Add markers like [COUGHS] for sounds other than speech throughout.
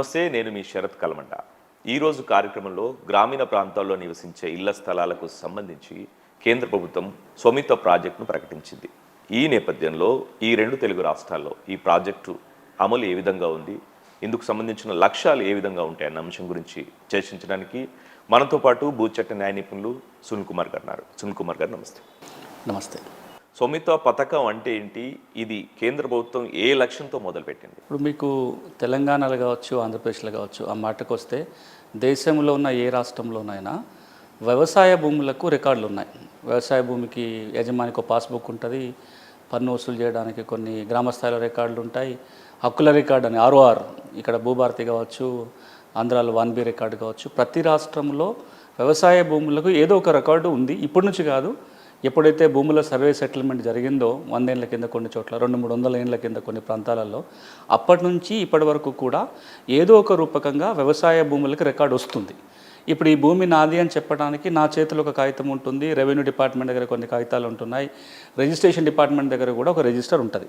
నమస్తే నేను మీ శరత్ కలమండ. ఈరోజు కార్యక్రమంలో గ్రామీణ ప్రాంతాల్లో నివసించే ఇళ్ళ స్థలాలకు సంబంధించి కేంద్ర ప్రభుత్వం స్వమిత్వ ప్రాజెక్టును ప్రకటించింది. ఈ నేపథ్యంలో ఈ రెండు తెలుగు రాష్ట్రాల్లో ఈ ప్రాజెక్టు అమలు ఏ విధంగా ఉంది ఇందుకు సంబంధించిన లక్ష్యాలు ఏ విధంగా ఉంటాయన్న అంశం గురించి చర్చించడానికి మనతో పాటు భూచట్ట న్యాయ నిపుణులు సునీల్ కుమార్ గారు ఉన్నారు. సునీల్ కుమార్ గారు నమస్తే. నమస్తే. స్వమిత్వ పథకం అంటే ఏంటి? ఇది కేంద్ర ప్రభుత్వం ఏ లక్ష్యంతో మొదలుపెట్టింది? ఇప్పుడు మీకు తెలంగాణలో కావచ్చు ఆంధ్రప్రదేశ్లో కావచ్చు ఆ మాటకు వస్తే దేశంలో ఉన్న ఏ రాష్ట్రంలోనైనా వ్యవసాయ భూములకు రికార్డులు ఉన్నాయి. వ్యవసాయ భూమికి యజమానికి ఒక పాస్బుక్ ఉంటుంది. పన్ను వసూలు చేయడానికి కొన్ని గ్రామస్థాయిలో రికార్డులు ఉంటాయి. హక్కుల రికార్డు అని ఆర్ఓఆర్ ఇక్కడ భూభారతి కావచ్చు ఆంధ్రాలో వన్ బి రికార్డు కావచ్చు ప్రతి రాష్ట్రంలో వ్యవసాయ భూములకు ఏదో ఒక రికార్డు ఉంది. ఇప్పటి నుంచి కాదు ఎప్పుడైతే భూముల సర్వే సెటిల్మెంట్ జరిగిందో వందేళ్ళ కింద కొన్ని చోట్ల రెండు మూడు వందల ఏళ్ళ కింద కొన్ని ప్రాంతాలలో అప్పటి నుంచి ఇప్పటి వరకు కూడా ఏదో ఒక రూపకంగా వ్యవసాయ భూములకు రికార్డు వస్తుంది. ఇప్పుడు ఈ భూమి నాది అని చెప్పడానికి నా చేతిలో ఒక కాగితం ఉంటుంది రెవెన్యూ డిపార్ట్మెంట్ దగ్గర కొన్ని కాగితాలు ఉంటున్నాయి రిజిస్ట్రేషన్ డిపార్ట్మెంట్ దగ్గర కూడా ఒక రిజిస్టర్ ఉంటుంది.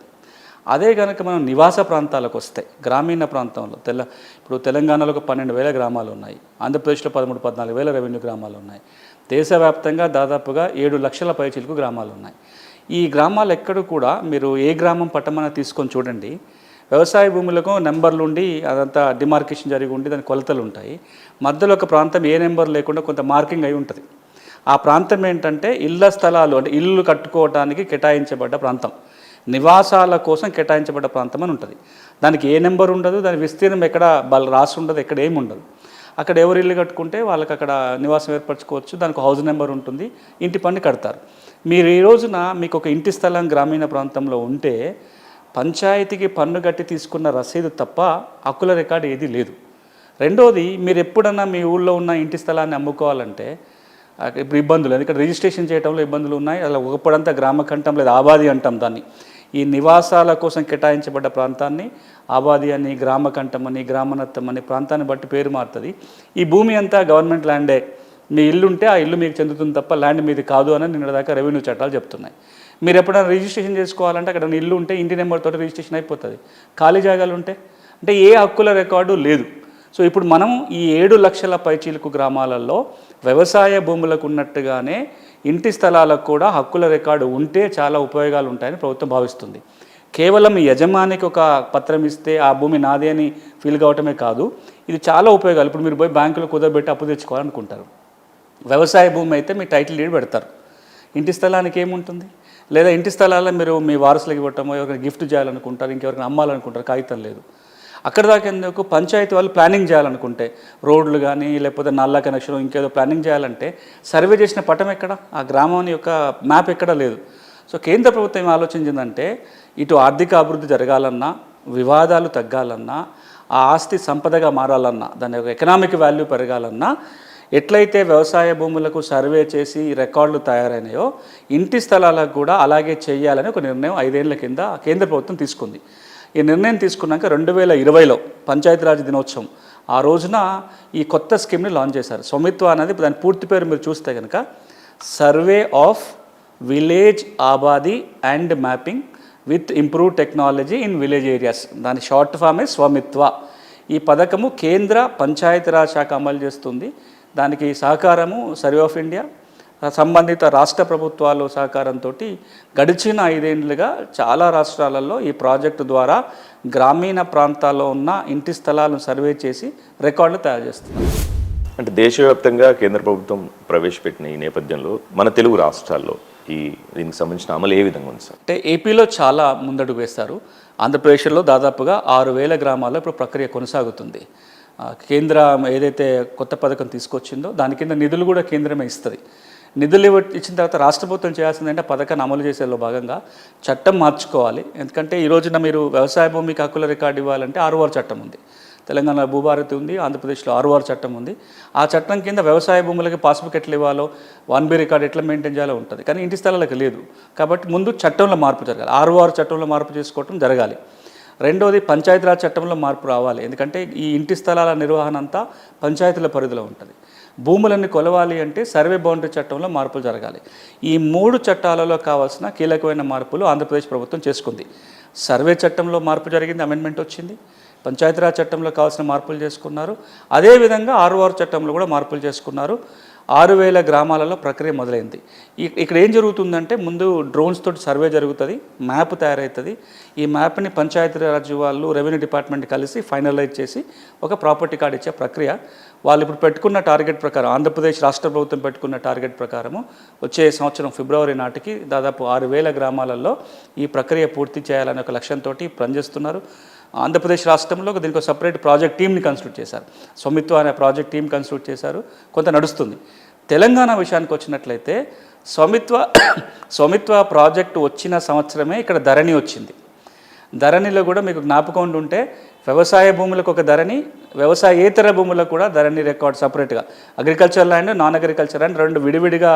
అదే కనుక మనం నివాస ప్రాంతాలకు వస్తే గ్రామీణ ప్రాంతంలో తెల ఇప్పుడు తెలంగాణలో ఒక పన్నెండు వేల గ్రామాలు ఉన్నాయి ఆంధ్రప్రదేశ్లో పదమూడు పద్నాలుగు వేల రెవెన్యూ గ్రామాలు ఉన్నాయి. దేశవ్యాప్తంగా దాదాపుగా ఏడు లక్షల పైచిలకు గ్రామాలు ఉన్నాయి. ఈ గ్రామాలు ఎక్కడ కూడా మీరు ఏ గ్రామం పట్టమన తీసుకొని చూడండి. వ్యవసాయ భూములకు నెంబర్లు ఉండి అదంతా డిమార్కేషన్ జరిగి ఉండి దాని కొలతలు ఉంటాయి. మధ్యలో ఒక ప్రాంతం ఏ నెంబర్ లేకుండా కొంత మార్కింగ్ అయి ఉంటుంది. ఆ ప్రాంతం ఏంటంటే ఇళ్ళ స్థలాలు అంటే ఇల్లు కట్టుకోవడానికి కేటాయించబడ్డ ప్రాంతం. నివాసాల కోసం కేటాయించబడ్డ ప్రాంతం అని ఉంటుంది. దానికి ఏ నెంబర్ ఉండదు దాని విస్తీర్ణం ఎక్కడ బల రాసి ఉండదు ఎక్కడ ఏమి ఉండదు అక్కడ ఎవరు ఇల్లు కట్టుకుంటే వాళ్ళకి అక్కడ నివాసం ఏర్పరచుకోవచ్చు దానికి హౌస్ నెంబర్ ఉంటుంది ఇంటి పన్ను కడతారు. మీరు ఈ రోజున మీకు ఒక ఇంటి స్థలం గ్రామీణ ప్రాంతంలో ఉంటే పంచాయతీకి పన్ను కట్టి తీసుకున్న రసీదు తప్ప హక్కుల రికార్డు ఏది లేదు. రెండోది మీరు ఎప్పుడన్నా మీ ఊళ్ళో ఉన్న ఇంటి స్థలాన్ని అమ్ముకోవాలంటే ఇప్పుడు ఇబ్బందులు ఎందుకంటే రిజిస్ట్రేషన్ చేయడంలో ఇబ్బందులు ఉన్నాయి అలా ఒకప్పుడంతా గ్రామ కంఠం లేదా ఆబాది అంటాం దాన్ని. ఈ నివాసాల కోసం కేటాయించబడ్డ ప్రాంతాన్ని ఆబాది అని గ్రామ కంఠం అని గ్రామనత్తం అని ప్రాంతాన్ని బట్టి పేరు మారుతుంది. ఈ భూమి అంతా గవర్నమెంట్ ల్యాండే. మీ ఇల్లు ఉంటే ఆ ఇల్లు మీకు చెందుతుంది తప్ప ల్యాండ్ మీది కాదు అని నిన్న దాకా రెవెన్యూ చట్టాలు చెప్తున్నాయి. మీరు ఎప్పుడైనా రిజిస్ట్రేషన్ చేసుకోవాలంటే అక్కడ ఇల్లు ఉంటే ఇంటి నెంబర్ రిజిస్ట్రేషన్ అయిపోతుంది. ఖాళీ జాగాలు ఉంటే? అంటే ఏ హక్కుల రికార్డు లేదు. సో ఇప్పుడు మనం ఈ ఏడు లక్షల పైచీలకు గ్రామాలలో వ్యవసాయ భూములకు ఉన్నట్టుగానే ఇంటి స్థలాలకు కూడా హక్కుల రికార్డు ఉంటే చాలా ఉపయోగాలు ఉంటాయని ప్రభుత్వం భావిస్తుంది. కేవలం యజమానికి ఒక పత్రం ఇస్తే ఆ భూమి నాదే అని ఫీల్ కావటమే కాదు ఇది చాలా ఉపయోగాలు. ఇప్పుడు మీరు పోయి బ్యాంకులో కుదరబెట్టి అప్పు తెచ్చుకోవాలనుకుంటారు. వ్యవసాయ భూమి అయితే మీ టైటిల్ డీడ్ పెడతారు. ఇంటి స్థలానికి ఏముంటుంది? లేదా ఇంటి స్థలాల్లో మీరు మీ వారసులకు ఇవ్వటమో ఎవరికైనా గిఫ్ట్ చేయాలనుకుంటారు ఇంకెవరికైనా అమ్మాలనుకుంటారు కాగితం లేదు. అక్కడ దాకా ఎందుకు? పంచాయతీ వాళ్ళు ప్లానింగ్ చేయాలనుకుంటే రోడ్లు కానీ లేకపోతే నల్ల కనెక్షన్ ఇంకేదో ప్లానింగ్ చేయాలంటే సర్వే చేసిన పటం ఎక్కడ? ఆ గ్రామం యొక్క మ్యాప్ ఎక్కడ లేదు. సో కేంద్ర ప్రభుత్వం ఏం ఆలోచించిందంటే ఇటు ఆర్థిక అభివృద్ధి జరగాలన్నా వివాదాలు తగ్గాలన్నా ఆ ఆస్తి సంపదగా మారాలన్నా దాని యొక్క ఎకనామిక్ వాల్యూ పెరగాలన్నా ఎట్లయితే వ్యవసాయ భూములకు సర్వే చేసి రికార్డులు తయారైనాయో ఇంటి స్థలాలకు కూడా అలాగే చేయాలని ఒక నిర్ణయం ఐదేళ్ళ కింద కేంద్ర ప్రభుత్వం తీసుకుంది. ఈ నిర్ణయం తీసుకున్నాక రెండు వేల ఇరవైలో పంచాయతీరాజ్ దినోత్సవం. ఆ రోజున ఈ కొత్త స్కీమ్ని లాంచ్ చేశారు. స్వమిత్వ అనేది దాని పూర్తి పేరు మీరు చూస్తే కనుక survey of village abadi and mapping with improve technology in village areas దాని షార్ట్ ఫామే స్వమిత్వ ఈ పథకము కేంద్ర పంచాయతీరాజ్ శాఖ అమలు చేస్తుంది. దానికి సహకారము సర్వే ఆఫ్ ఇండియా సంబంధిత రాష్ట్ర ప్రభుత్వాలు సహకారంతో గడిచిన ఐదేండ్లుగా చాలా రాష్ట్రాలలో ఈ ప్రాజెక్టు ద్వారా గ్రామీణ ప్రాంతాల్లో ఉన్న ఇంటి స్థలాలను సర్వే చేసి రికార్డులు తయారు చేస్తున్నారు. అంటే దేశవ్యాప్తంగా కేంద్ర ప్రభుత్వం ప్రవేశపెట్టిన ఈ నేపథ్యంలో మన తెలుగు రాష్ట్రాల్లో ఈ దీనికి సంబంధించిన అమలు ఏ విధంగా ఉంది సార్? అంటే ఏపీలో చాలా ముందడుగు వేస్తారు ఆంధ్రప్రదేశ్లో దాదాపుగా ఆరు వేల గ్రామాల్లో ఇప్పుడు ప్రక్రియ కొనసాగుతుంది. కేంద్ర ఏదైతే కొత్త పథకం తీసుకొచ్చిందో దాని కింద నిధులు కూడా కేంద్రమే ఇస్తుంది. నిధులు ఇచ్చిన తర్వాత రాష్ట్ర ప్రభుత్వం చేయాల్సిందంటే పథకాన్ని అమలు చేసేలో భాగంగా చట్టం మార్చుకోవాలి. ఎందుకంటే ఈ రోజున మీరు వ్యవసాయ భూమికి హక్కుల రికార్డు ఇవ్వాలంటే ఆర్ఓఆర్ చట్టం ఉంది. తెలంగాణ భూభారతి ఉంది ఆంధ్రప్రదేశ్లో ఆరువారు చట్టం ఉంది. ఆ చట్టం కింద వ్యవసాయ భూములకి పాస్బుక్ ఎట్లా ఇవ్వాలో వన్ బి రికార్డ్ ఎట్లా మెయింటైన్ చేయాలో ఉంటుంది. కానీ ఇంటి స్థలాలకు లేదు. కాబట్టి ముందు చట్టంలో మార్పు జరగాలి. ఆర్ఓఆర్ చట్టంలో మార్పు చేసుకోవటం జరగాలి. రెండవది పంచాయతీరాజ్ చట్టంలో మార్పు రావాలి. ఎందుకంటే ఈ ఇంటి స్థలాల నిర్వహణ అంతా పంచాయతీల పరిధిలో ఉంటుంది. భూములన్నీ కొలవాలి అంటే సర్వే బౌండరీ చట్టంలో మార్పులు జరగాలి. ఈ మూడు చట్టాలలో కావాల్సిన కీలకమైన మార్పులు ఆంధ్రప్రదేశ్ ప్రభుత్వం చేసుకుంది. సర్వే చట్టంలో మార్పు జరిగింది అమెండ్మెంట్ వచ్చింది. పంచాయతీరాజ్ చట్టంలో కావాల్సిన మార్పులు చేసుకున్నారు. అదేవిధంగా ఆర్ఓఆర్ చట్టంలో కూడా మార్పులు చేసుకున్నారు. ఆరు వేల గ్రామాలలో ప్రక్రియ మొదలైంది. ఇక్కడ ఏం జరుగుతుందంటే ముందు డ్రోన్స్ తోటి సర్వే జరుగుతుంది మ్యాప్ తయారవుతుంది ఈ మ్యాప్ని పంచాయతీరాజ్ వాళ్ళు రెవెన్యూ డిపార్ట్మెంట్ కలిసి ఫైనలైజ్ చేసి ఒక ప్రాపర్టీ కార్డు ఇచ్చే ప్రక్రియ. వాళ్ళు ఇప్పుడు పెట్టుకున్న టార్గెట్ ప్రకారం ఆంధ్రప్రదేశ్ రాష్ట్ర ప్రభుత్వం పెట్టుకున్న టార్గెట్ ప్రకారము వచ్చే సంవత్సరం ఫిబ్రవరి నాటికి దాదాపు ఆరు వేల గ్రామాలలో ఈ ప్రక్రియ పూర్తి చేయాలనే ఒక లక్ష్యంతో పనిచేస్తున్నారు. ఆంధ్రప్రదేశ్ రాష్ట్రంలో దీనికి ఒక సపరేట్ ప్రాజెక్ట్ టీమ్ని కన్స్టిట్యూట్ చేశారు. స్వమిత్వ అనే ప్రాజెక్ట్ టీం కన్స్టిట్యూట్ చేశారు. కొంత నడుస్తుంది. తెలంగాణ విషయానికి వచ్చినట్లయితే స్వమిత్వ [COUGHS] స్వమిత్వ ప్రాజెక్టు వచ్చిన సంవత్సరమే ఇక్కడ ధరణి వచ్చింది. ధరణిలో కూడా మీకు జ్ఞాపకం ఉంటే వ్యవసాయ భూములకు ఒక ధరణి వ్యవసాయేతర భూములకు కూడా ధరణి రికార్డ్ సపరేట్గా agriculture land non agriculture land రెండు విడివిడిగా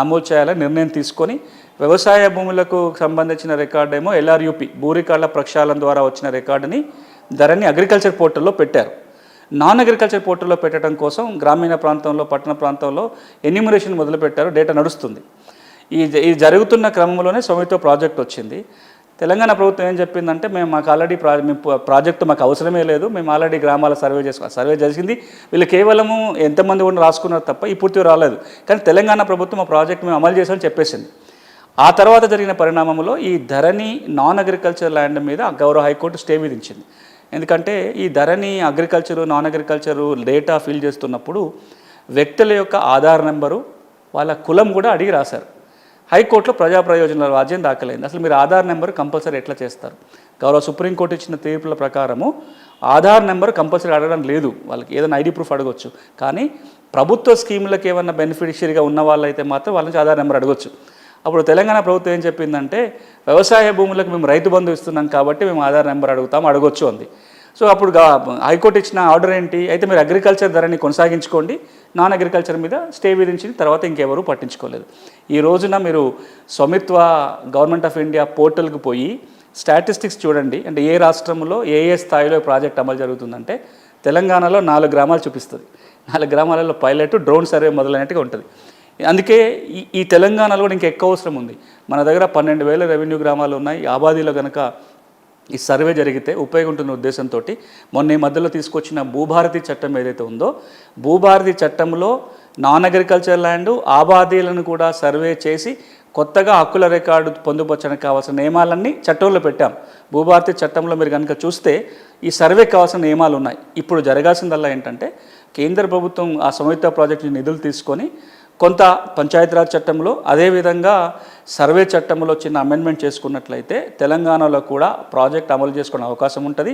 నమోదు చేయాలని నిర్ణయం తీసుకొని వ్యవసాయ భూములకు సంబంధించిన రికార్డు ఏమో ఎల్ఆర్యూపి భూ ప్రక్షాళన ద్వారా వచ్చిన రికార్డుని ధరణి అగ్రికల్చర్ పోర్టల్లో పెట్టారు. నాన్ అగ్రికల్చర్ పోర్టల్లో పెట్టడం కోసం గ్రామీణ ప్రాంతంలో పట్టణ ప్రాంతంలో ఎన్యూమరేషన్ మొదలుపెట్టారు డేటా నడుస్తుంది. ఈ ఈ జరుగుతున్న క్రమంలోనే స్వమిత్వ ప్రాజెక్ట్ వచ్చింది. తెలంగాణ ప్రభుత్వం ఏం చెప్పిందంటే మేము మాకు ఆల్రెడీ ప్రా మేము ప్రాజెక్టు మాకు అవసరమే లేదు మేము ఆల్రెడీ గ్రామాల సర్వే చేసుకో సర్వే చేసింది. వీళ్ళు కేవలము ఎంతమంది కూడా రాసుకున్నారు తప్ప ఈ పూర్తిగా రాలేదు. కానీ తెలంగాణ ప్రభుత్వం ఆ ప్రాజెక్ట్ మేము అమలు చేసామని చెప్పేసింది. ఆ తర్వాత జరిగిన పరిణామంలో ఈ ధరణి నాన్ అగ్రికల్చర్ ల్యాండ్ మీద గౌరవ హైకోర్టు స్టే విధించింది. ఎందుకంటే ఈ Dharani agriculture non agriculture data fill చేస్తున్నప్పుడు వ్యక్తుల యొక్క ఆధార్ నెంబరు వాళ్ళ కులం కూడా అడిగి రాశారు. హైకోర్టులో ప్రజా ప్రయోజనాల రాజ్యం దాఖలైంది. అసలు మీరు ఆధార్ నెంబర్ కంపల్సరీ ఎట్లా చేస్తారు? గౌరవ సుప్రీంకోర్టు ఇచ్చిన తీర్పుల ప్రకారము ఆధార్ నెంబర్ కంపల్సరీ అడగడం లేదు. వాళ్ళకి ఏదైనా ఐడి ప్రూఫ్ అడగొచ్చు. కానీ ప్రభుత్వ స్కీములకు ఏమన్నా బెనిఫిషియరీగా ఉన్న వాళ్ళైతే మాత్రం వాళ్ళ నుంచి ఆధార్ నెంబర్ అడగొచ్చు. అప్పుడు తెలంగాణ ప్రభుత్వం ఏం చెప్పిందంటే వ్యవసాయ భూములకు మేము రైతు బంధు ఇస్తున్నాం కాబట్టి మేము ఆధార్ నెంబర్ అడుగుతాం అడగొచ్చు అంది. సో అప్పుడు హైకోర్టు ఇచ్చిన ఆర్డర్ ఏంటి? అయితే మీరు అగ్రికల్చర్ ధరని కొనసాగించుకోండి. నాన్ అగ్రికల్చర్ మీద స్టే విధించిన తర్వాత ఇంకెవరూ పట్టించుకోలేదు. ఈ రోజున మీరు స్వమిత్వ గవర్నమెంట్ ఆఫ్ ఇండియా పోర్టల్కి పోయి స్టాటిస్టిక్స్ చూడండి. అంటే ఏ రాష్ట్రంలో ఏ ఏ స్థాయిలో ప్రాజెక్ట్ అమలు జరుగుతుందంటే తెలంగాణలో నాలుగు గ్రామాలు చూపిస్తుంది. నాలుగు గ్రామాలలో పైలట్ డ్రోన్ సర్వే మొదలైనట్టుగా ఉంటుంది. అందుకే ఈ ఈ తెలంగాణలో కూడా ఇంకా ఎక్కువ అవసరం ఉంది. మన దగ్గర పన్నెండు వేల రెవెన్యూ గ్రామాలు ఉన్నాయి. ఆబాదీలో కనుక ఈ సర్వే జరిగితే ఉపయోగం ఉంటున్న ఉద్దేశంతో మొన్న ఈ మధ్యలో తీసుకొచ్చిన భూభారతి చట్టం ఏదైతే ఉందో భూభారతి చట్టంలో నాన్ అగ్రికల్చర్ ల్యాండ్ ఆబాదీలను కూడా సర్వే చేసి కొత్తగా హక్కుల రికార్డు పొందుపరచడానికి కావాల్సిన నియమాలన్నీ చట్టంలో పెట్టాం. భూభారతి చట్టంలో మీరు కనుక చూస్తే ఈ సర్వే కావాల్సిన నియమాలు ఉన్నాయి. ఇప్పుడు జరగాల్సిందల్లా ఏంటంటే కేంద్ర ప్రభుత్వం ఆ సంయుక్త ప్రాజెక్టు నిధులు తీసుకొని కొంత పంచాయతీరాజ్ చట్టంలో అదేవిధంగా సర్వే చట్టంలో చిన్న అమెండ్మెంట్ చేసుకున్నట్లయితే తెలంగాణలో కూడా ప్రాజెక్ట్ అమలు చేసుకునే అవకాశం ఉంటుంది.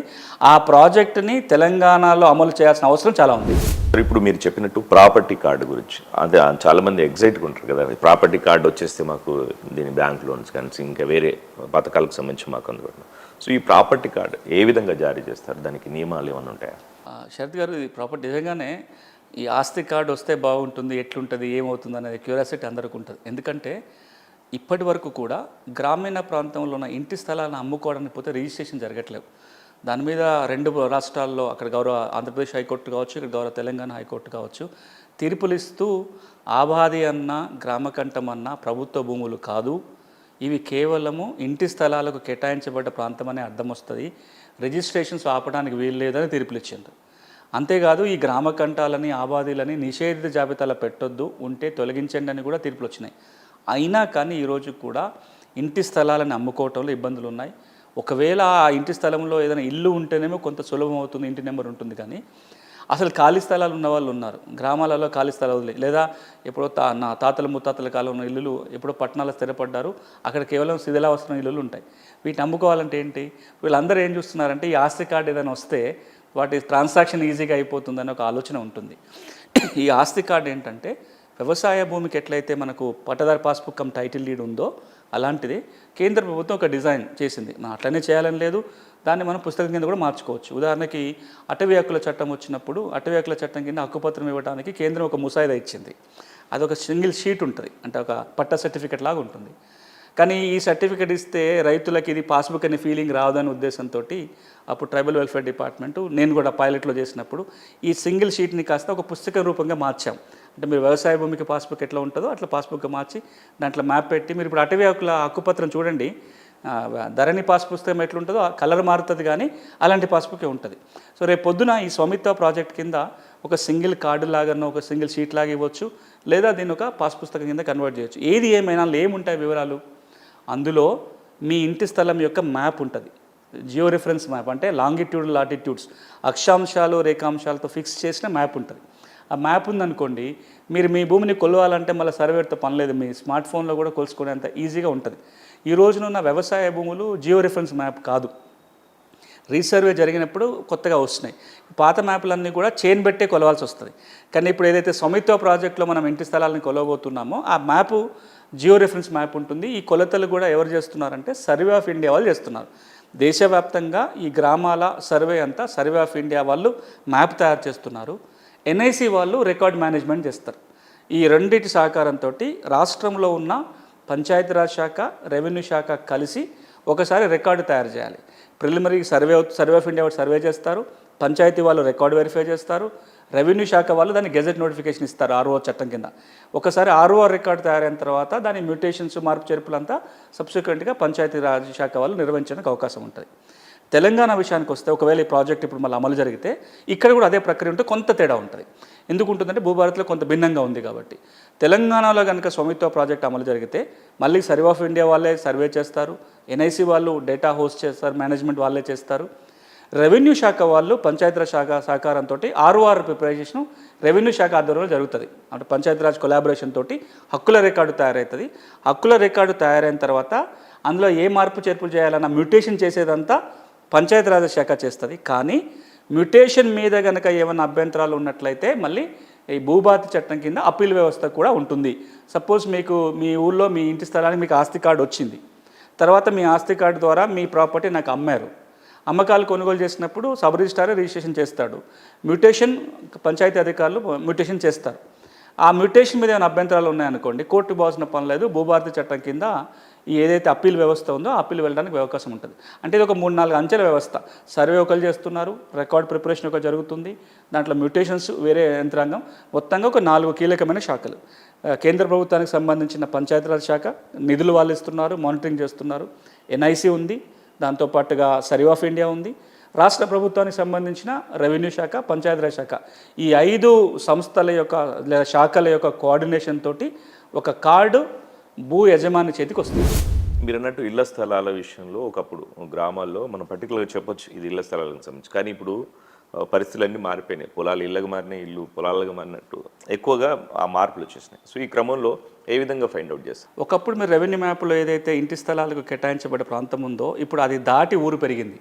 ఆ ప్రాజెక్టుని తెలంగాణలో అమలు చేయాల్సిన అవసరం చాలా ఉంది. ఇప్పుడు మీరు చెప్పినట్టు ప్రాపర్టీ కార్డు గురించి అదే చాలా మంది ఎగ్జైట్గా ఉంటారు కదా ప్రాపర్టీ కార్డు వచ్చేస్తే మాకు దీని బ్యాంక్ లోన్స్ కానీ ఇంకా వేరే పథకాలకు సంబంధించి మాకు అందుబాటులో. సో ఈ ప్రాపర్టీ కార్డు ఏ విధంగా జారీ చేస్తారు? దానికి నియమాలు ఏమైనా ఉంటాయా? శరత్ గారు ఇది ప్రాపర్ నిజంగానే ఈ ఆస్తి కార్డు వస్తే బాగుంటుంది ఎట్లుంటుంది ఏమవుతుంది అనేది క్యూరియాసిటీ అందరికి ఉంటుంది. ఎందుకంటే ఇప్పటి వరకు కూడా గ్రామీణ ప్రాంతంలో ఉన్న ఇంటి స్థలాలను అమ్ముకోవడానికి పోతే రిజిస్ట్రేషన్ జరగట్లేదు. దాని మీద రెండు రాష్ట్రాల్లో అక్కడ గౌరవ ఆంధ్రప్రదేశ్ హైకోర్టు కావచ్చు ఇక్కడ గౌరవ తెలంగాణ హైకోర్టు కావచ్చు తీర్పులు ఇస్తూ ఆబాది అన్న గ్రామకంఠం అన్న ప్రభుత్వ భూములు కాదు. ఇవి కేవలము ఇంటి స్థలాలకు కేటాయించబడ్డ ప్రాంతం అనే అర్థం వస్తుంది. రిజిస్ట్రేషన్స్ ఆపడానికి వీలు లేదని తీర్పులు ఇచ్చిండ్రు అంతేకాదు ఈ గ్రామ కంఠాలని ఆబాదీలని నిషేధిత జాబితాలో పెట్టొద్దు ఉంటే తొలగించండి అని కూడా తీర్పులు వచ్చినాయి. అయినా కానీ ఈరోజు కూడా ఇంటి స్థలాలను అమ్ముకోవటంలో ఇబ్బందులు ఉన్నాయి. ఒకవేళ ఆ ఇంటి స్థలంలో ఏదైనా ఇల్లు ఉంటేనేమో కొంత సులభం అవుతుంది ఇంటి నెంబర్ ఉంటుంది కానీ అసలు ఖాళీ స్థలాలు ఉన్న వాళ్ళు ఉన్నారు. గ్రామాలలో ఖాళీ స్థలాలు లే- లేదా ఎప్పుడో తా నా తాతల ముత్తాతల కాలం ఉన్న ఇల్లులు ఎప్పుడో పట్టణాలు స్థిరపడ్డారు. అక్కడ కేవలం శిథిలావసరం ఇల్లులు ఉంటాయి. వీటిని అమ్ముకోవాలంటే ఏంటి? వీళ్ళందరూ ఏం చూస్తున్నారంటే ఈ ఆస్తి కార్డు ఏదైనా వస్తే వాటి ట్రాన్సాక్షన్ ఈజీగా అయిపోతుందని ఒక ఆలోచన ఉంటుంది. ఈ ఆస్తి కార్డు ఏంటంటే వ్యవసాయ భూమికి ఎట్లయితే మనకు పట్టదారి పాస్బుక్ కమ్ టైటిల్ లీడ్ ఉందో అలాంటిది కేంద్ర ప్రభుత్వం ఒక డిజైన్ చేసింది. మనం అట్లనే చేయాలని లేదు దాన్ని మనం పుస్తకం కింద కూడా మార్చుకోవచ్చు. ఉదాహరణకి అటవీ హక్కుల చట్టం వచ్చినప్పుడు అటవీ హక్కుల చట్టం కింద హక్కుపత్రం ఇవ్వడానికి కేంద్రం ఒక ముసాయిదా ఇచ్చింది. అది ఒక సింగిల్ షీట్ ఉంటుంది. అంటే ఒక పట్ట సర్టిఫికెట్ లాగా ఉంటుంది. కానీ ఈ సర్టిఫికేట్ ఇస్తే రైతులకి ఇది పాస్బుక్ అనే ఫీలింగ్ రావదనే ఉద్దేశంతో అప్పుడు ట్రైబల్ వెల్ఫేర్ డిపార్ట్మెంటు నేను కూడా పైలట్లో చేసినప్పుడు ఈ సింగిల్ షీట్ని కాస్త ఒక పుస్తక రూపంగా మార్చాం. అంటే మీరు వ్యవసాయ భూమికి పాస్బుక్ ఎట్లా ఉంటుందో అట్లా పాస్బుక్గా మార్చి దాంట్లో మ్యాప్ పెట్టి మీరు ఇప్పుడు అటవీ హక్కుల హక్కుపత్రం చూడండి. ధరణి పాస్ పుస్తకం ఎట్లుంటుందో ఆ కలర్ మారుతుంది కానీ అలాంటి పాస్ ఉంటుంది. సో రేపు పొద్దున ఈ స్వామిత్వ ప్రాజెక్ట్ కింద ఒక సింగిల్ కార్డు లాగానో ఒక సింగిల్ షీట్ లాగా ఇవ్వచ్చు లేదా దీన్ని ఒక పాస్ పుస్తకం కింద కన్వర్ట్ చేయొచ్చు. ఏది ఏమైనా ఏముంటాయి వివరాలు? అందులో మీ ఇంటి స్థలం యొక్క మ్యాప్ ఉంటుంది. జియో రిఫరెన్స్ మ్యాప్ అంటే లాంగిట్యూడ్ లాటిట్యూడ్స్ అక్షాంశాలు రేఖాంశాలతో ఫిక్స్ చేసిన మ్యాప్ ఉంటుంది. ఆ మ్యాప్ ఉందనుకోండి మీరు మీ భూమిని కొలవాలంటే మళ్ళీ సర్వేర్తో పనిలేదు మీ స్మార్ట్ ఫోన్లో కూడా కొలుసుకునేంత ఈజీగా ఉంటుంది. ఈ రోజున ఉన్న వ్యవసాయ భూములు జియో రిఫరెన్స్ మ్యాప్ కాదు. రీసర్వే జరిగినప్పుడు కొత్తగా వస్తున్నాయి. పాత మ్యాప్లన్నీ కూడా చైన్ పెట్టే కొలవాల్సి వస్తుంది. కానీ ఇప్పుడు ఏదైతే స్వామిత్వ ప్రాజెక్ట్లో మనం ఇంటి స్థలాలను కొలవబోతున్నామో ఆ మ్యాపు జియో రిఫరెన్స్ మ్యాప్ ఉంటుంది. ఈ కొలతలు కూడా ఎవరు చేస్తున్నారంటే సర్వే ఆఫ్ ఇండియా వాళ్ళు చేస్తున్నారు. దేశవ్యాప్తంగా ఈ గ్రామాల సర్వే అంతా సర్వే ఆఫ్ ఇండియా వాళ్ళు మ్యాప్ తయారు చేస్తున్నారు. ఎన్ఐసి వాళ్ళు రికార్డ్ మేనేజ్మెంట్ చేస్తారు. ఈ రెండింటి సహకారంతో రాష్ట్రంలో ఉన్న పంచాయతీరాజ్ శాఖ రెవెన్యూ శాఖ కలిసి ఒకసారి రికార్డు తయారు చేయాలి. Preliminary survey survey of India వాళ్ళు సర్వే చేస్తారు. పంచాయతీ వాళ్ళు రికార్డు వెరిఫై చేస్తారు. రెవెన్యూ శాఖ వాళ్ళు దాన్ని గెజెట్ నోటిఫికేషన్ ఇస్తారు ఆర్ఓ చట్టం కింద. ఒకసారి ఆర్ఓఆర్ రికార్డు తయారైన తర్వాత దాని మ్యూటేషన్స్ మార్పు చేర్పులంతా సబ్సిక్వెంట్గా పంచాయతీరాజ్ శాఖ వాళ్ళు నిర్వహించడానికి అవకాశం ఉంటుంది. తెలంగాణ విషయానికి వస్తే ఒకవేళ ఈ ప్రాజెక్ట్ ఇప్పుడు మళ్ళీ అమలు జరిగితే ఇక్కడ కూడా అదే ప్రక్రియ ఉంటే కొంత తేడా ఉంటుంది. ఎందుకు ఉంటుందంటే భూభారత్లో కొంత భిన్నంగా ఉంది కాబట్టి. తెలంగాణలో కనుక స్వామిత్వ ప్రాజెక్ట్ అమలు జరిగితే మళ్ళీ సర్వే ఆఫ్ ఇండియా వాళ్ళే సర్వే చేస్తారు. ఎన్ఐసి వాళ్ళు డేటా హోస్ట్ చేస్తారు మేనేజ్మెంట్ వాళ్ళే చేస్తారు. రెవెన్యూ శాఖ వాళ్ళు పంచాయతీరాజ్ శాఖ సహకారంతో ఆర్ఓఆర్ ప్రిపరేషన్ రెవెన్యూ శాఖ ఆధ్వర్యంలో జరుగుతుంది. అంటే పంచాయతీరాజ్ కొలాబరేషన్ తోటి హక్కుల రికార్డు తయారవుతుంది హక్కుల రికార్డు తయారైన తర్వాత అందులో ఏ మార్పు చేర్పులు చేయాలన్న మ్యూటేషన్ చేసేదంతా పంచాయతీరాజ్ శాఖ చేస్తుంది. కానీ మ్యూటేషన్ మీద కనుక ఏమైనా అభ్యంతరాలు ఉన్నట్లయితే మళ్ళీ ఈ భూభాతి చట్టం కింద అప్పీల్ వ్యవస్థ కూడా ఉంటుంది. సపోజ్ మీకు మీ ఊళ్ళో మీ ఇంటి స్థలానికి మీకు ఆస్తి కార్డు వచ్చింది. తర్వాత మీ ఆస్తి కార్డు ద్వారా మీ ప్రాపర్టీ నాకు అమ్మారు. అమ్మకాలు కొనుగోలు చేసినప్పుడు సబ్ రిజిస్టారే రిజిస్ట్రేషన్ చేస్తాడు. మ్యూటేషన్ పంచాయతీ అధికారులు మ్యూటేషన్ చేస్తారు. ఆ మ్యూటేషన్ మీద ఏమైనా అభ్యంతరాలు ఉన్నాయనుకోండి కోర్టు పోవాల్సిన పని లేదు భూభారతి చట్టం కింద ఈ ఏదైతే అప్పీల్ వ్యవస్థ ఉందో ఆ అప్పీల్ వెళ్ళడానికి అవకాశం ఉంటుంది. అంటే ఇది ఒక మూడు నాలుగు అంచెల వ్యవస్థ. సర్వే ఒకరు చేస్తున్నారు రికార్డ్ ప్రిపరేషన్ ఒక జరుగుతుంది దాంట్లో మ్యూటేషన్స్ వేరే యంత్రాంగం మొత్తంగా ఒక నాలుగు కీలకమైన శాఖలు. కేంద్ర ప్రభుత్వానికి సంబంధించిన పంచాయతీరాజ్ శాఖ నిధులు వాళ్ళు ఇస్తున్నారు మానిటరింగ్ చేస్తున్నారు ఎన్ఐసి ఉంది దాంతోపాటుగా సర్వే ఆఫ్ ఇండియా ఉంది. రాష్ట్ర ప్రభుత్వానికి సంబంధించిన రెవెన్యూ శాఖ పంచాయతీరాజ్ శాఖ. ఈ ఐదు సంస్థల యొక్క లేదా శాఖల యొక్క కోఆర్డినేషన్ తోటి ఒక కార్డు భూ యజమాని చేతికి వస్తుంది. మీరు అన్నట్టు ఇళ్ళ స్థలాల విషయంలో ఒకప్పుడు గ్రామాల్లో మనం పర్టికులర్గా చెప్పొచ్చు ఇది ఇళ్ళ స్థలాలకు సంబంధించి. కానీ ఇప్పుడు పరిస్థితులన్నీ మారిపోయినాయి. పొలాలు ఇళ్ళకి మారినాయి ఇల్లు పొలాలకు మారినట్టు. ఎక్కువగా ఆ మార్పులు వచ్చేసినాయి. సో ఈ క్రమంలో ఏ విధంగా ఫైండ్ అవుట్ చేస్తారు? ఒకప్పుడు మీరు రెవెన్యూ మ్యాప్లో ఏదైతే ఇంటి స్థలాలకు కేటాయించబడే ప్రాంతం ఉందో ఇప్పుడు అది దాటి ఊరు పెరిగింది.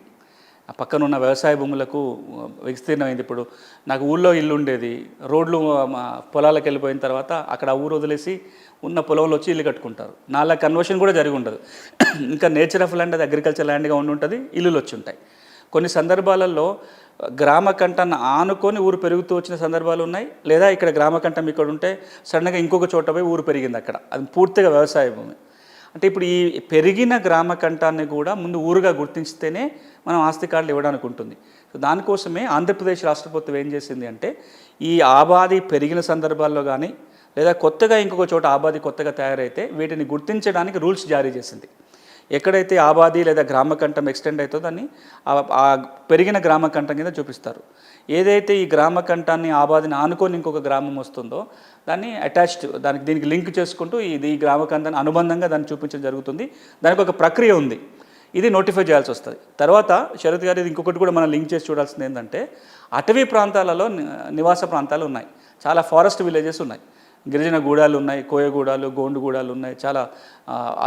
ఆ పక్కన ఉన్న వ్యవసాయ భూములకు విస్తీర్ణమైంది. ఇప్పుడు నాకు ఊళ్ళో ఇల్లు ఉండేది. రోడ్లు మా పొలాలకు వెళ్ళిపోయిన తర్వాత అక్కడ ఊరు వదిలేసి ఉన్న పొలంలో వచ్చి ఇల్లు కట్టుకుంటారు. నాలా కన్వర్షన్ కూడా జరిగి ఉండదు. [CLEARS THROAT] ఇంకా నేచర్ ఆఫ్ ల్యాండ్ అది అగ్రికల్చర్ ల్యాండ్గా ఉండి ఉంటుంది. ఇల్లులు వచ్చి ఉంటాయి. కొన్ని సందర్భాలలో గ్రామ కంటాన్ని ఆనుకొని ఊరు పెరుగుతూ వచ్చిన సందర్భాలు ఉన్నాయి. లేదా ఇక్కడ గ్రామ కంఠం ఇక్కడ ఉంటే సడన్గా ఇంకొక చోట పోయి ఊరు పెరిగింది అక్కడ. అది పూర్తిగా వ్యవసాయ భూమి. అంటే ఇప్పుడు ఈ పెరిగిన గ్రామ కంఠాన్ని కూడా ముందు ఊరుగా గుర్తించితేనే మనం ఆస్తి కార్డులు ఇవ్వడానికి ఉంటుంది. సో దానికోసమే ఆంధ్రప్రదేశ్ రాష్ట్ర ప్రభుత్వం ఏం చేసింది అంటే ఈ ఆబాది పెరిగిన సందర్భాల్లో కానీ లేదా కొత్తగా ఇంకొక చోట ఆబాది కొత్తగా తయారైతే వీటిని గుర్తించడానికి రూల్స్ జారీ చేసింది. ఎక్కడైతే ఆబాది లేదా గ్రామ కంఠం ఎక్స్టెండ్ అవుతుందో దాన్ని ఆ- పెరిగిన గ్రామ కంఠం కింద చూపిస్తారు. ఏదైతే ఈ గ్రామ కంఠాన్ని ఆబాదిని ఆనుకొని ఇంకొక గ్రామం వస్తుందో దాన్ని అటాచ్డ్ దానికి దీనికి లింక్ చేసుకుంటూ ఇది ఈ గ్రామ కంఠాన్ని అనుబంధంగా దాన్ని చూపించడం జరుగుతుంది. దానికి ఒక ప్రక్రియ ఉంది. ఇది నోటిఫై చేయాల్సి వస్తుంది. తర్వాత శరత్ గారు ఇది ఇంకొకటి కూడా మనం లింక్ చేసి చూడాల్సింది ఏంటంటే అటవీ ప్రాంతాలలో నివాస ప్రాంతాలు ఉన్నాయి. చాలా ఫారెస్ట్ విలేజెస్ ఉన్నాయి. గిరిజన గూడాలు ఉన్నాయి కోయగూడాలు గోండుగూడాలు ఉన్నాయి. చాలా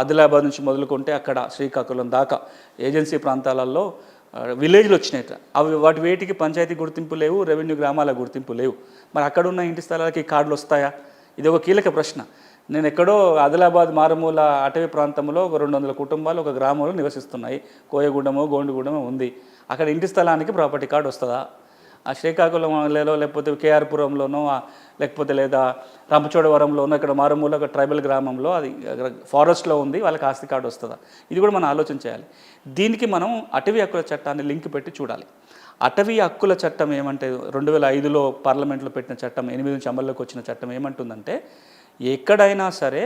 ఆదిలాబాద్ నుంచి మొదలుకుంటే అక్కడ శ్రీకాకుళం దాకా ఏజెన్సీ ప్రాంతాలలో విలేజ్లు వచ్చినాయి అవి వాటి వేటికి పంచాయతీ గుర్తింపు లేవు రెవెన్యూ గ్రామాల గుర్తింపు లేవు. మరి అక్కడ ఉన్న ఇంటి స్థలాలకి కార్డులు వస్తాయా? ఇది ఒక కీలక ప్రశ్న. నేను ఎక్కడో ఆదిలాబాద్ మారుమూల అటవీ ప్రాంతంలో ఒక రెండు వందల కుటుంబాలు ఒక గ్రామంలో నివసిస్తున్నాయి. కోయగూడమో గోండుగూడమో ఉంది. అక్కడ ఇంటి స్థలానికి ప్రాపర్టీ కార్డు వస్తుందా? ఆ శ్రీకాకుళంలో లేకపోతే కేఆర్పురంలోనో లేకపోతే లేదా రంపచోడవరంలోనో ఇక్కడ మారుమూల ఒక ట్రైబల్ గ్రామంలో అది ఫారెస్ట్లో ఉంది వాళ్ళకి ఆస్తి కార్డు వస్తుందా? ఇది కూడా మనం ఆలోచన చేయాలి. దీనికి మనం అటవీ హక్కుల చట్టాన్ని లింక్ పెట్టి చూడాలి. అటవీ హక్కుల చట్టం ఏమంటే రెండు వేల ఐదులో పార్లమెంట్లో పెట్టిన చట్టం ఎనిమిది నుంచి అమల్లోకి వచ్చిన చట్టం ఏమంటుందంటే ఎక్కడైనా సరే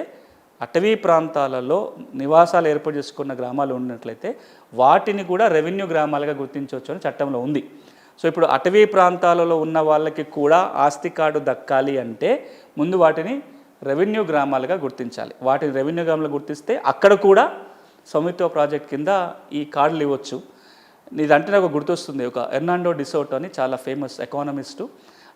అటవీ ప్రాంతాలలో నివాసాలు ఏర్పాటు చేసుకున్న గ్రామాలు ఉన్నట్లయితే వాటిని కూడా రెవెన్యూ గ్రామాలుగా గుర్తించవచ్చు అని చట్టంలో ఉంది. సో ఇప్పుడు అటవీ ప్రాంతాలలో ఉన్న వాళ్ళకి కూడా ఆస్తి కార్డు దక్కాలి అంటే ముందు వాటిని రెవెన్యూ గ్రామాలుగా గుర్తించాలి. వాటిని రెవెన్యూ గ్రామాలు గుర్తిస్తే అక్కడ కూడా సౌమిత్వ ప్రాజెక్ట్ కింద ఈ కార్డులు ఇవ్వచ్చు. ఇదంటే నాకు గుర్తొస్తుంది. ఒక ఎర్నాండో డిసోట్ అని చాలా ఫేమస్ ఎకానమిస్టు.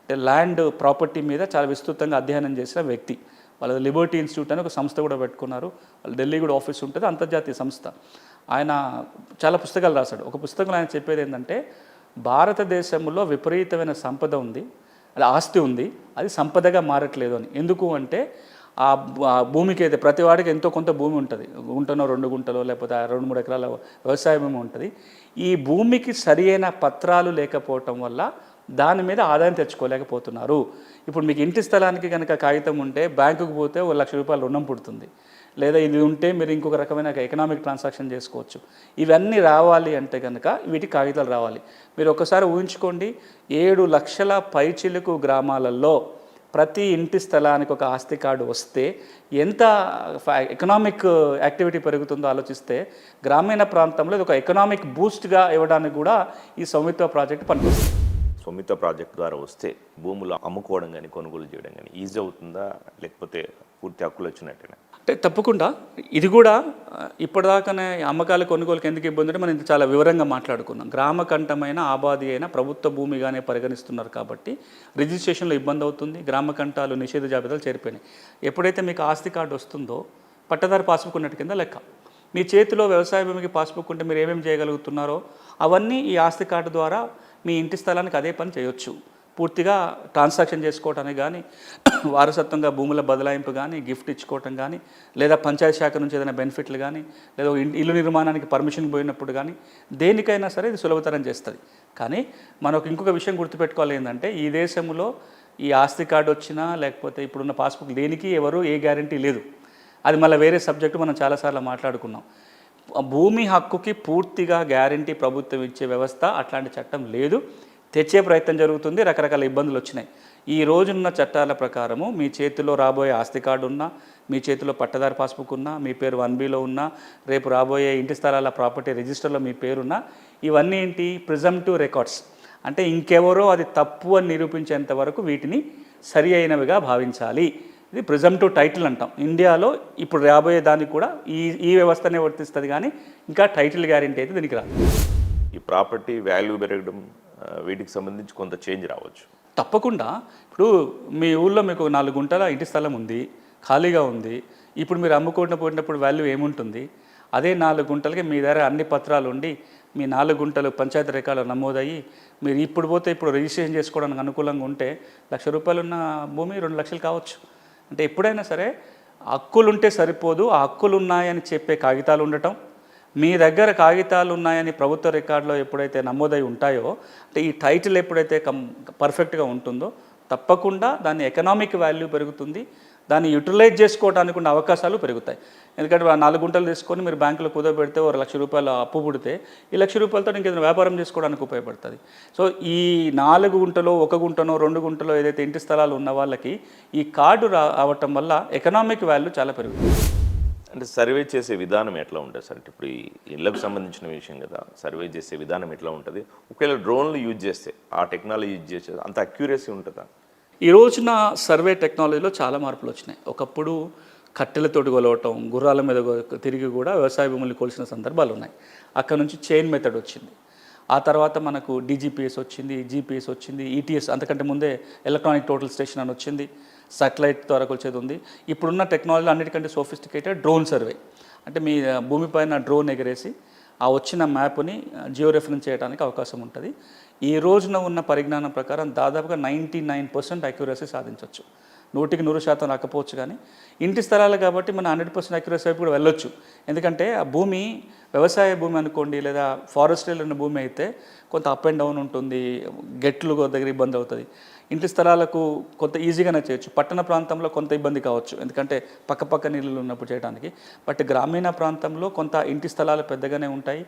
అంటే ల్యాండ్ ప్రాపర్టీ మీద చాలా విస్తృతంగా అధ్యయనం చేసిన వ్యక్తి. వాళ్ళ లిబర్టీ ఇన్స్టిట్యూట్ అని ఒక సంస్థ కూడా పెట్టుకున్నారు. వాళ్ళు ఢిల్లీ కూడా ఆఫీస్ ఉంటుంది. అంతర్జాతీయ సంస్థ. ఆయన చాలా పుస్తకాలు రాశాడు. ఒక పుస్తకంలో ఆయన చెప్పేది ఏంటంటే భారతదేశంలో విపరీతమైన సంపద ఉంది అది ఆస్తి ఉంది అది సంపదగా మారట్లేదు అని. ఎందుకు అంటే ఆ భూమికి అయితే ప్రతి వాడికి ఎంతో కొంత భూమి ఉంటుంది. గుంటనో రెండు గుంటలో లేకపోతే రెండు మూడు ఎకరాల వ్యవసాయం ఉంటుంది. ఈ భూమికి సరియైన పత్రాలు లేకపోవటం వల్ల దాని మీద ఆదాయం తెచ్చుకోలేకపోతున్నారు. ఇప్పుడు మీకు ఇంటి స్థలానికి కనుక కాగితం ఉంటే బ్యాంకుకు పోతే ఒక లక్ష రూపాయలు రుణం పుడుతుంది. లేదా ఇది ఉంటే మీరు ఇంకొక రకమైన ఎకనామిక్ ట్రాన్సాక్షన్ చేసుకోవచ్చు. ఇవన్నీ రావాలి అంటే కనుక వీటి కాగితాలు రావాలి. మీరు ఒకసారి ఊహించుకోండి ఏడు లక్షల పైచిలుకు గ్రామాలలో ప్రతి ఇంటి స్థలానికి ఒక ఆస్తి కార్డు వస్తే ఎంత ఎకనామిక్ యాక్టివిటీ పెరుగుతుందో ఆలోచిస్తే గ్రామీణ ప్రాంతంలో ఇది ఒక ఎకనామిక్ బూస్ట్గా ఇవ్వడానికి కూడా ఈ సౌమిత్వ ప్రాజెక్ట్ పనిచేస్తుంది. సౌమిత్వ ప్రాజెక్ట్ ద్వారా వస్తే భూములు అమ్ముకోవడం కానీ కొనుగోలు చేయడం కానీ ఈజీ అవుతుందా? లేకపోతే పూర్తి హక్కులు వచ్చినట్టేనా. అంటే తప్పకుండా. ఇది కూడా ఇప్పటిదాకానే అమ్మకాల కొనుగోలుకి ఎందుకు ఇబ్బంది అంటే మనం ఇంత చాలా వివరంగా మాట్లాడుకున్నాం గ్రామ కంఠమైన ఆబాది అయిన ప్రభుత్వ భూమిగానే పరిగణిస్తున్నారు కాబట్టి రిజిస్ట్రేషన్లో ఇబ్బంది అవుతుంది గ్రామ కంఠాలు నిషేధ జాబితాలు చేరిపోయినాయి. ఎప్పుడైతే మీకు ఆస్తి కార్డు వస్తుందో పట్టదారు పాస్బుక్ ఉన్నట్టు కింద లెక్క. మీ చేతిలో వ్యవసాయ భూమికి పాస్బుక్ ఉంటే మీరు ఏమేమి చేయగలుగుతున్నారో అవన్నీ ఈ ఆస్తి కార్డు ద్వారా మీ ఇంటి స్థలానికి అదే పని చేయొచ్చు. పూర్తిగా ట్రాన్సాక్షన్ చేసుకోవటానికి కానీ [COUGHS] వారసత్వంగా భూముల బదలాయింపు కానీ గిఫ్ట్ ఇచ్చుకోవటం కానీ లేదా పంచాయతీ శాఖ నుంచి ఏదైనా బెనిఫిట్లు కానీ లేదా ఇల్లు నిర్మాణానికి పర్మిషన్ పోయినప్పుడు కానీ దేనికైనా సరే ఇది సులభతరం చేస్తుంది. కానీ మనకు ఇంకొక విషయం గుర్తుపెట్టుకోవాలి ఏంటంటే ఈ దేశంలో ఈ ఆస్తి కార్డు వచ్చినా లేకపోతే ఇప్పుడున్న పాస్బుక్ దేనికి ఎవరు ఏ గ్యారంటీ లేదు. అది మళ్ళీ వేరే సబ్జెక్టు మనం చాలాసార్లు మాట్లాడుకున్నాం. భూమి హక్కుకి పూర్తిగా గ్యారంటీ ప్రభుత్వం ఇచ్చే వ్యవస్థ అట్లాంటి చట్టం లేదు. తెచ్చే ప్రయత్నం జరుగుతుంది రకరకాల ఇబ్బందులు వచ్చినాయి. ఈ రోజున్న చట్టాల ప్రకారము మీ చేతిలో రాబోయే ఆస్తి కార్డు ఉన్నా మీ చేతిలో పట్టదారి పాస్బుక్ ఉన్నా మీ పేరు వన్ బిలో ఉన్నా రేపు రాబోయే ఇంటి స్థలాల ప్రాపర్టీ రిజిస్టర్లో మీ పేరున్నా ఇవన్నీ ఏంటి? Presumptive records. అంటే ఇంకెవరో అది తప్పు అని నిరూపించేంత వరకు వీటిని సరి అయినవిగా భావించాలి. ఇది ప్రిజమ్టివ్ టైటిల్ అంటాం. ఇండియాలో ఇప్పుడు రాబోయే దానికి కూడా ఈ ఈ వ్యవస్థనే వర్తిస్తుంది కానీ ఇంకా టైటిల్ గ్యారెంటీ అయితే దీనికి రాదు. ఈ ప్రాపర్టీ వాల్యూ పెరగడం వీటికి సంబంధించి కొంత చేంజ్ రావచ్చు. తప్పకుండా. ఇప్పుడు మీ ఊళ్ళో మీకు నాలుగు గుంటల ఇంటి స్థలం ఉంది ఖాళీగా ఉంది. ఇప్పుడు మీరు అమ్ముకుంటూ పోయినప్పుడు వాల్యూ ఏముంటుంది? అదే నాలుగు గుంటలకి మీ దగ్గర అన్ని పత్రాలు ఉండి మీ నాలుగు గుంటలు పంచాయతీ రికార్డులు నమోదయ్యి మీరు ఇప్పుడు పోతే ఇప్పుడు రిజిస్ట్రేషన్ చేసుకోవడానికి అనుకూలంగా ఉంటే లక్ష రూపాయలు ఉన్న భూమి రెండు లక్షలు కావచ్చు. అంటే ఎప్పుడైనా సరే హక్కులు ఉంటే సరిపోదు ఆ హక్కులు ఉన్నాయని చెప్పే కాగితాలు ఉండటం మీ దగ్గర కాగితాలు ఉన్నాయని ప్రభుత్వ రికార్డులో ఎప్పుడైతే నమోదై ఉంటాయో అంటే ఈ టైటిల్ ఎప్పుడైతే కం పర్ఫెక్ట్గా ఉంటుందో తప్పకుండా దాని ఎకనామిక్ వాల్యూ పెరుగుతుంది. దాన్ని యూటిలైజ్ చేసుకోవడానికి ఉన్న అవకాశాలు పెరుగుతాయి. ఎందుకంటే ఆ నాలుగు గుంటలు తీసుకొని మీరు బ్యాంకులో కుదవబెడితే ఒక లక్ష రూపాయలు అప్పు పుడితే ఈ లక్ష రూపాయలతో ఇంకేదైనా వ్యాపారం చేసుకోవడానికి ఉపయోగపడుతుంది. సో ఈ నాలుగు గుంటలో ఒక గుంటనో రెండు గుంటలో ఏదైతే ఇంటి స్థలాలు ఉన్న వాళ్ళకి ఈ కార్డు రావటం వల్ల ఎకనామిక్ వాల్యూ చాలా పెరుగుతుంది. అంటే సర్వే చేసే విధానం ఎట్లా ఉంటుంది సార్? అంటే ఇప్పుడు ఈ ఇళ్ళకు సంబంధించిన విషయం కదా సర్వే చేసే విధానం ఎట్లా ఉంటుంది? ఒకవేళ డ్రోన్లు యూజ్ చేస్తే ఆ టెక్నాలజీ యూజ్ చేస్తే అంత అక్యూరసీ ఉంటుందా? ఈ రోజున సర్వే టెక్నాలజీలో చాలా మార్పులు వచ్చినాయి. ఒకప్పుడు కట్టెలతోటి కొలవటం గుర్రాల మీద తిరిగి కూడా వ్యవసాయ భూములు కొలిసిన సందర్భాలు ఉన్నాయి. అక్కడ నుంచి చైన్ మెథడ్ వచ్చింది. ఆ తర్వాత మనకు డీజీపీఎస్ వచ్చింది జీపీఎస్ వచ్చింది ఈటీఎస్ అంతకంటే ముందే ఎలక్ట్రానిక్ టోటల్ స్టేషన్ అని వచ్చింది. సాటిలైట్ ద్వారా కొలిచేది ఉంది. ఇప్పుడున్న టెక్నాలజీ అన్నిటికంటే సోఫిస్టికేటెడ్ డ్రోన్ సర్వే అంటే మీ భూమి భూమిపైన డ్రోన్ ఎగరేసి ఆ వచ్చిన మ్యాప్ని జియో రెఫరెన్స్ చేయడానికి అవకాశం ఉంటుంది. ఈ రోజున ఉన్న పరిజ్ఞానం ప్రకారం దాదాపుగా నైంటీ నైన్ పర్సెంట్ అక్యురసీ సాధించవచ్చు నూటికి నూరు శాతం రాకపోవచ్చు కానీ ఇంటి స్థలాలు కాబట్టి మనం హండ్రెడ్ పర్సెంట్ అక్యురసీ వైపు కూడా వెళ్ళొచ్చు. ఎందుకంటే ఆ భూమి వ్యవసాయ భూమి అనుకోండి లేదా ఫారెస్ట్లో ఉన్న భూమి అయితే కొంత అప్ అండ్ డౌన్ ఉంటుంది గెట్లు దగ్గర ఇబ్బంది అవుతుంది. ఇంటి స్థలాలకు కొంత ఈజీగానే చేయొచ్చు. పట్టణ ప్రాంతంలో కొంత ఇబ్బంది కావచ్చు. ఎందుకంటే పక్కపక్క నీళ్ళు ఉన్నప్పుడు చేయడానికి. బట్ గ్రామీణ ప్రాంతంలో కొంత ఇంటి స్థలాలు పెద్దగానే ఉంటాయి.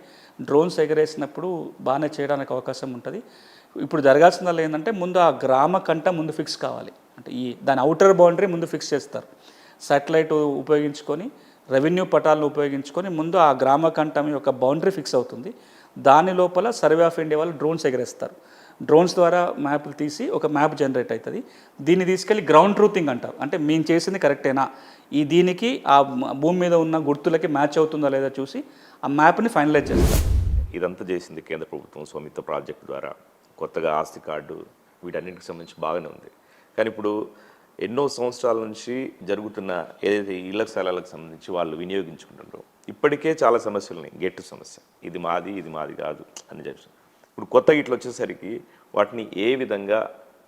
డ్రోన్స్ ఎగరేసినప్పుడు బాగానే చేయడానికి అవకాశం ఉంటుంది. ఇప్పుడు జరగాల్సిందల్లా ఏంటంటే ముందు ఆ గ్రామ కంట ముందు ఫిక్స్ కావాలి. అంటే ఈ దాని అవుటర్ బౌండరీ ముందు ఫిక్స్ చేస్తారు. శాటిలైట్ ఉపయోగించుకొని రెవెన్యూ పటాలను ఉపయోగించుకొని ముందు ఆ గ్రామ కంఠం యొక్క బౌండరీ ఫిక్స్ అవుతుంది. దాని లోపల సర్వే ఆఫ్ ఇండియా వాళ్ళు డ్రోన్స్ ఎగరేస్తారు. డ్రోన్స్ ద్వారా మ్యాప్లు తీసి ఒక మ్యాప్ జనరేట్ అవుతుంది. దీన్ని తీసుకెళ్ళి గ్రౌండ్ ట్రూతింగ్ అంటారు. అంటే మేము చేసింది కరెక్టేనా? ఈ దీనికి ఆ భూమి మీద ఉన్న గుర్తులకి మ్యాచ్ అవుతుందా లేదా చూసి ఆ మ్యాప్ని ఫైనలైజ్ చేస్తారు. ఇదంతా చేసింది కేంద్ర ప్రభుత్వం స్వామిత్వ ప్రాజెక్ట్ ద్వారా. కొత్తగా ఆస్తి కార్డు వీటన్నిటికి సంబంధించి బాగానే ఉంది. కానీ ఇప్పుడు ఎన్నో సంవత్సరాల నుంచి జరుగుతున్న ఏదైతే ఇళ్ళ స్థలాలకు సంబంధించి వాళ్ళు వినియోగించుకుంటున్నారో ఇప్పటికే చాలా సమస్యలు ఉన్నాయి గెట్టు సమస్య. ఇది మాది ఇది మాది కాదు అని చెప్పి. ఇప్పుడు కొత్త ఇట్లు వచ్చేసరికి వాటిని ఏ విధంగా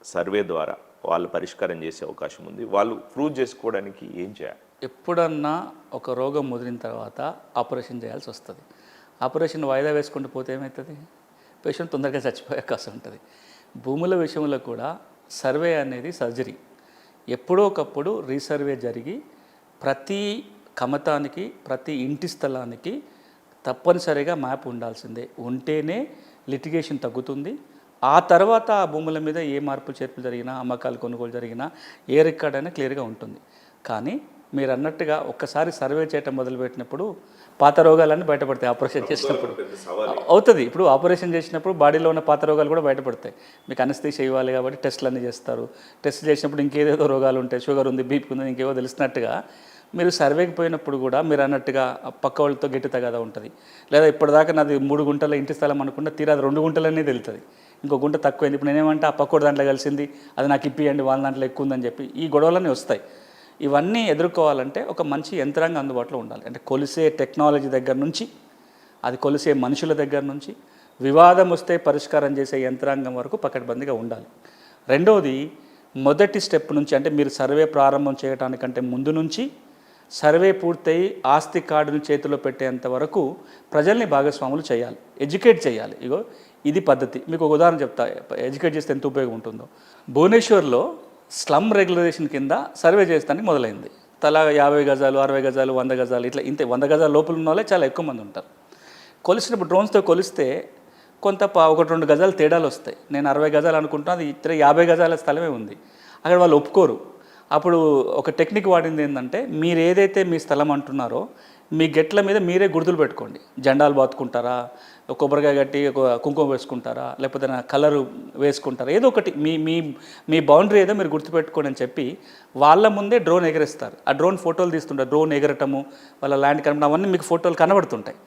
సర్వే ద్వారా వాళ్ళు పరిష్కారం చేసే అవకాశం ఉంది? వాళ్ళు ప్రూవ్ చేసుకోవడానికి ఏం చేయాలి? ఎప్పుడన్నా ఒక రోగం ముదిరిన తర్వాత ఆపరేషన్ చేయాల్సి వస్తుంది. ఆపరేషన్ వాయిదా వేసుకుంటూ పోతే ఏమవుతుంది పేషెంట్ తొందరగా చచ్చిపోయే అవకాశం ఉంటుంది. భూముల విషయంలో కూడా సర్వే అనేది సర్జరీ. ఎప్పుడో ఒకప్పుడు రీసర్వే జరిగి ప్రతి కమతానికి ప్రతి ఇంటి స్థలానికి తప్పనిసరిగా మ్యాప్ ఉండాల్సిందే. ఉంటేనే లిటిగేషన్ తగ్గుతుంది. ఆ తర్వాత ఆ భూముల మీద ఏ మార్పు చేర్పులు జరిగినా అమ్మకాలు కొనుగోలు జరిగినా ఏ రికార్డ్ అయినా క్లియర్గా ఉంటుంది. కానీ మీరు అన్నట్టుగా ఒక్కసారి సర్వే చేయటం మొదలుపెట్టినప్పుడు పాత రోగాలన్నీ బయటపడతాయి ఆపరేషన్ చేసినప్పుడు. అవుతుంది. ఇప్పుడు ఆపరేషన్ చేసినప్పుడు బాడీలో ఉన్న పాత రోగాలు కూడా బయటపడతాయి. మీకు అనస్థిష ఇవ్వాలి కాబట్టి టెస్టులు అన్నీ చేస్తారు. టెస్ట్ చేసినప్పుడు ఇంకేదేదో రోగాలు ఉంటాయి షుగర్ ఉంది బీపీ ఉంది ఇంకేవో తెలిసినట్టుగా మీరు సర్వేకి పోయినప్పుడు కూడా మీరు అన్నట్టుగా పక్క వాళ్ళతో గట్టి తగదా ఉంటుంది. లేదా ఇప్పటిదాకా నాది మూడు గుంటల ఇంటి స్థలం అనుకుంటే తీరా అది రెండు గుంటలనే తెలుతుంది. ఇంకో గుంట తక్కువైంది. ఇప్పుడు నేనేమంటే ఆ పక్కోడి దాంట్లో కలిసింది. అది నాకు ఇప్పియండి వాళ్ళ దాంట్లో ఎక్కువ ఉందని చెప్పి ఈ గొడవలన్నీ వస్తాయి. ఇవన్నీ ఎదుర్కోవాలంటే ఒక మంచి యంత్రాంగం అందుబాటులో ఉండాలి. అంటే కొలిసే టెక్నాలజీ దగ్గర నుంచి అది కొలిసే మనుషుల దగ్గర నుంచి వివాదం వస్తే పరిష్కారం చేసే యంత్రాంగం వరకు పకడ్బందీగా ఉండాలి. రెండవది మొదటి స్టెప్ నుంచి అంటే మీరు సర్వే ప్రారంభం చేయడానికంటే ముందు నుంచి సర్వే పూర్తయి ఆస్తి కార్డును చేతిలో పెట్టేంత వరకు ప్రజల్ని భాగస్వాములు చేయాలి. ఎడ్యుకేట్ చేయాలి. ఇగో ఇది పద్ధతి. మీకు ఒక ఉదాహరణ చెప్తా. ఎడ్యుకేట్ చేస్తే ఎంత ఉపయోగం ఉంటుందో. భువనేశ్వర్లో స్లమ్ రెగ్యులరేషన్ కింద సర్వే చేస్తానికి మొదలైంది. తలా యాభై గజాలు అరవై గజాలు వంద గజాలు ఇట్లా ఇంత. వంద గజాల లోపల ఉన్న వాళ్ళే చాలా ఎక్కువ మంది ఉంటారు. కొలిసినప్పుడు డ్రోన్స్తో కొలిస్తే కొంత ఒకటి రెండు గజాలు తేడాలు వస్తాయి. నేను అరవై గజాలు అనుకుంటున్నా అది ఇతర యాభై గజాల స్థలమే ఉంది. అక్కడ వాళ్ళు ఒప్పుకోరు. అప్పుడు ఒక టెక్నిక్ వాడింది ఏంటంటే మీరు ఏదైతే మీ స్థలం అంటున్నారో మీ గెట్ల మీద మీరే గుర్తులు పెట్టుకోండి. జెండాలు బాతుకుంటారా? కొబ్బరికాయ కట్టి ఒక కుంకుమ వేసుకుంటారా? లేకపోతే కలరు వేసుకుంటారా? ఏదో ఒకటి. మీ మీ మీ బౌండరీ ఏదో మీరు గుర్తుపెట్టుకోండి అని చెప్పి వాళ్ళ ముందే డ్రోన్ ఎగరేస్తారు. ఆ డ్రోన్ ఫోటోలు తీస్తుంటారు. డ్రోన్ ఎగరటము వాళ్ళ ల్యాండ్ కనపడం అవన్నీ మీకు ఫోటోలు కనబడుతుంటాయి.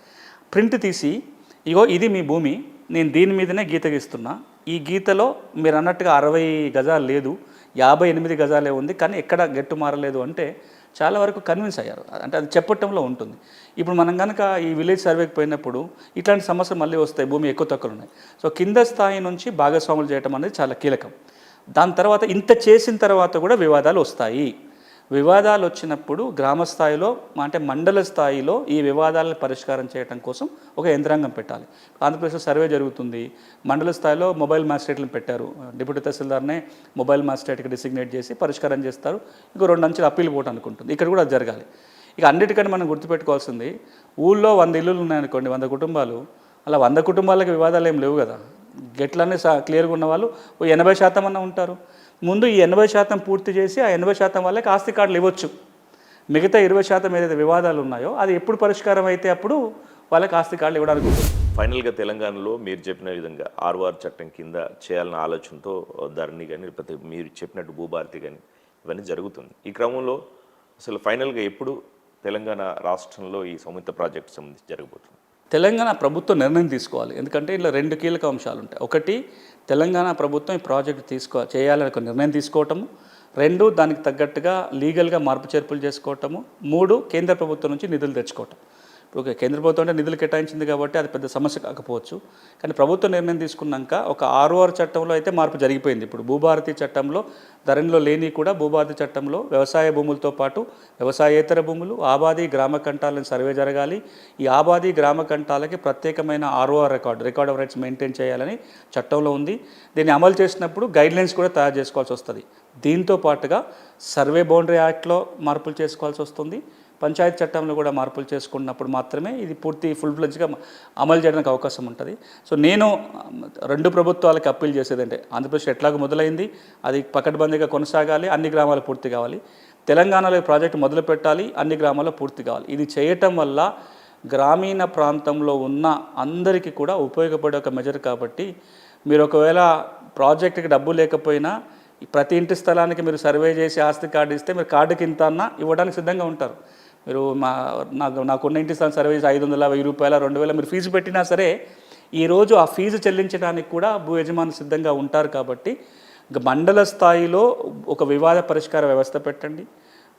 ప్రింట్ తీసి ఇగో ఇది మీ భూమి నేను దీని మీదనే గీత గీస్తున్నా. ఈ గీతలో మీరు అన్నట్టుగా అరవై గజాలు లేదు. యాభై ఎనిమిది గజాలే ఉంది కానీ ఎక్కడ గట్టు మారలేదు అంటే చాలా వరకు కన్విన్స్ అయ్యారు. అంటే అది చెప్పటంలో ఉంటుంది. ఇప్పుడు మనం కనుక ఈ విలేజ్ సర్వేకి పోయినప్పుడు ఇట్లాంటి సమస్యలు మళ్ళీ వస్తాయి భూమి ఎక్కువ తక్కువలు ఉన్నాయి. సో కింద స్థాయి నుంచి భాగస్వాములు చేయటం అనేది చాలా కీలకం. దాని తర్వాత ఇంత చేసిన తర్వాత కూడా వివాదాలు వస్తాయి. వివాదాలు వచ్చినప్పుడు గ్రామ స్థాయిలో అంటే మండల స్థాయిలో ఈ వివాదాలను పరిష్కారం చేయడం కోసం ఒక యంత్రాంగం పెట్టాలి. ఆంధ్రప్రదేశ్లో సర్వే జరుగుతుంది. మండల స్థాయిలో మొబైల్ మ్యాజిస్ట్రేట్లను పెట్టారు. డిప్యూటీ తహసీల్దార్నే మొబైల్ మ్యాజిస్ట్రేట్కి డిసిగ్నేట్ చేసి పరిష్కారం చేస్తారు. ఇంకో రెండు అంచెలు అప్పీల్ పోవటం అనుకుంటుంది. ఇక్కడ కూడా అది జరగాలి. ఇక అన్నిటికంటే మనం గుర్తుపెట్టుకోవాల్సింది ఊళ్ళో వంద ఇల్లులు ఉన్నాయనుకోండి వంద కుటుంబాలు అలా వంద కుటుంబాలకు వివాదాలు ఏం లేవు కదా. గెట్లన్నీ సా క్లియర్గా ఉన్న వాళ్ళు ఓ ఎనభై శాతం అన్న ఉంటారు. ముందు ఈ ఎనభై శాతం పూర్తి చేసి ఆ ఎనభై శాతం వాళ్ళకి ఆస్తి కార్డులు ఇవ్వచ్చు. మిగతా ఇరవై శాతం ఏదైతే వివాదాలు ఉన్నాయో అది ఎప్పుడు పరిష్కారం అయితే అప్పుడు వాళ్ళకి ఆస్తి కార్డులు ఇవ్వడానికి ఫైనల్గా తెలంగాణలో మీరు చెప్పిన విధంగా ఆర్వార్ చట్టం కింద చేయాలన్న ఆలోచనతో ధరణి కానీ లేకపోతే మీరు చెప్పినట్టు భూభారతి కానీ ఇవన్నీ జరుగుతుంది. ఈ క్రమంలో అసలు ఫైనల్గా ఎప్పుడు తెలంగాణ రాష్ట్రంలో ఈ సంయుక్త ప్రాజెక్ట్ సంబంధించి జరగబోతుంది? తెలంగాణ ప్రభుత్వం నిర్ణయం తీసుకోవాలి. ఎందుకంటే ఇలా రెండు కీలక అంశాలు ఉంటాయి. ఒకటి తెలంగాణ ప్రభుత్వం ఈ ప్రాజెక్ట్ తీసుకో చేయాలని ఒక నిర్ణయం తీసుకోవటము. రెండు దానికి తగ్గట్టుగా లీగల్గా మార్పు చేర్పులు చేసుకోవటము. మూడు కేంద్ర ప్రభుత్వం నుంచి నిధులు తెచ్చుకోవటం. ఇప్పుడు ఓకే కేంద్ర ప్రభుత్వం అంటే నిధులు కేటాయించింది కాబట్టి అది పెద్ద సమస్య కాకపోవచ్చు. కానీ ప్రభుత్వం నిర్ణయం తీసుకున్నాక ఒక ఆర్ఓఆర్ చట్టంలో అయితే మార్పు జరిగిపోయింది. ఇప్పుడు భూభారతి చట్టంలో ధరణిలో లేని కూడా భూభారతి చట్టంలో వ్యవసాయ భూములతో పాటు వ్యవసాయేతర భూములు ఆబాది గ్రామ కంటాలను సర్వే జరగాలి. ఈ ఆబాది గ్రామ కంటాలకి ప్రత్యేకమైన ROR record record of rights maintain చేయాలని చట్టంలో ఉంది. దీన్ని అమలు చేసినప్పుడు గైడ్లైన్స్ కూడా తయారు చేసుకోవాల్సి వస్తుంది. దీంతో పాటుగా సర్వే బౌండరీ యాక్ట్లో మార్పులు చేసుకోవాల్సి వస్తుంది. పంచాయతీ చట్టంలో కూడా మార్పులు చేసుకున్నప్పుడు మాత్రమే ఇది పూర్తి ఫుల్ ఫ్లెజ్గా అమలు చేయడానికి అవకాశం ఉంటుంది. సో నేను రెండు ప్రభుత్వాలకు అప్పీల్ చేసేదంటే ఆంధ్రప్రదేశ్ ఎట్లాగో మొదలైంది అది పకడ్బందీగా కొనసాగాలి అన్ని గ్రామాలు పూర్తి కావాలి. తెలంగాణలో ప్రాజెక్టు మొదలు పెట్టాలి అన్ని గ్రామాల్లో పూర్తి కావాలి. ఇది చేయటం వల్ల గ్రామీణ ప్రాంతంలో ఉన్న అందరికీ కూడా ఉపయోగపడే ఒక మెజర్ కాబట్టి మీరు ఒకవేళ ప్రాజెక్టుకి డబ్బు లేకపోయినా ప్రతి ఇంటి స్థలానికి మీరు సర్వే చేసి ఆస్తి కార్డు ఇస్తే మీరు కార్డుకి ఇంత అన్నా ఇవ్వడానికి సిద్ధంగా ఉంటారు. మీరు మా నాకు నాకున్న ఇంటి స్థలం సర్వీస్ ఐదు వందల వెయ్యి రూపాయల రెండు వేల మీరు ఫీజు పెట్టినా సరే ఈరోజు ఆ ఫీజు చెల్లించడానికి కూడా భూ యజమాను సిద్ధంగా ఉంటారు కాబట్టి మండల స్థాయిలో ఒక వివాద పరిష్కార వ్యవస్థ పెట్టండి.